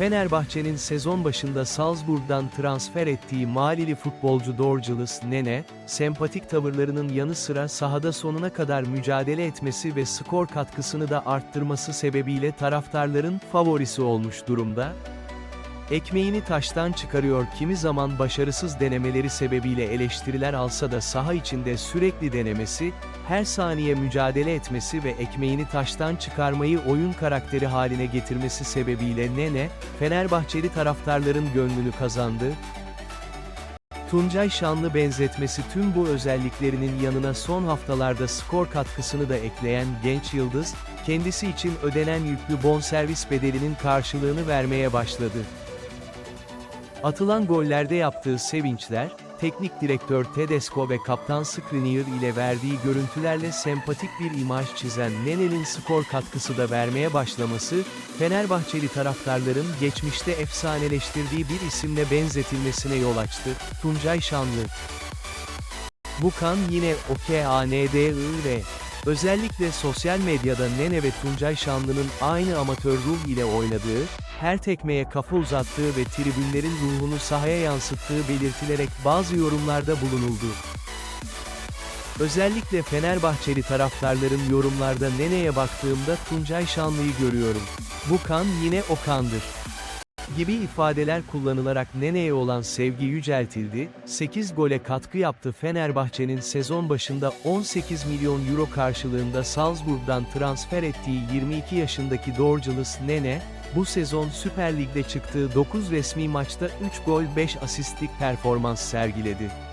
Fenerbahçe'nin sezon başında Salzburg'dan transfer ettiği Malili futbolcu Dorgeles Nene, sempatik tavırlarının yanı sıra sahada sonuna kadar mücadele etmesi ve skor katkısını da arttırması sebebiyle taraftarların favorisi olmuş durumda. Ekmeğini taştan çıkarıyor kimi zaman başarısız denemeleri sebebiyle eleştiriler alsa da saha içinde sürekli denemesi, her saniye mücadele etmesi ve ekmeğini taştan çıkarmayı oyun karakteri haline getirmesi sebebiyle Nene, Fenerbahçeli taraftarların gönlünü kazandı. Tuncay Şanlı benzetmesi tüm bu özelliklerinin yanına son haftalarda skor katkısını da ekleyen genç yıldız, kendisi için ödenen yüklü bonservis bedelinin karşılığını vermeye başladı. Atılan gollerde yaptığı sevinçler, teknik direktör Tedesco ve kaptan Skriniar ile verdiği görüntülerle sempatik bir imaj çizen Nene'nin skor katkısı da vermeye başlaması, Fenerbahçeli taraftarların geçmişte efsaneleştirdiği bir isimle benzetilmesine yol açtı, Tuncay Şanlı. Bu kan yine OKANDIR. Özellikle sosyal medyada Nene ve Tuncay Şanlı'nın aynı amatör ruh ile oynadığı, her tekmeye kafa uzattığı ve tribünlerin ruhunu sahaya yansıttığı belirtilerek bazı yorumlarda bulunuldu. Özellikle Fenerbahçeli taraftarların yorumlarda Nene'ye baktığımda Tuncay Şanlı'yı görüyorum. Bu kan yine o kandır gibi ifadeler kullanılarak Nene'ye olan sevgi yüceltildi, 8 gole katkı yaptı Fenerbahçe'nin sezon başında 18 milyon euro karşılığında Salzburg'dan transfer ettiği 22 yaşındaki Dorgeles Nene, bu sezon Süper Lig'de çıktığı 9 resmi maçta 3 gol 5 asistlik performans sergiledi.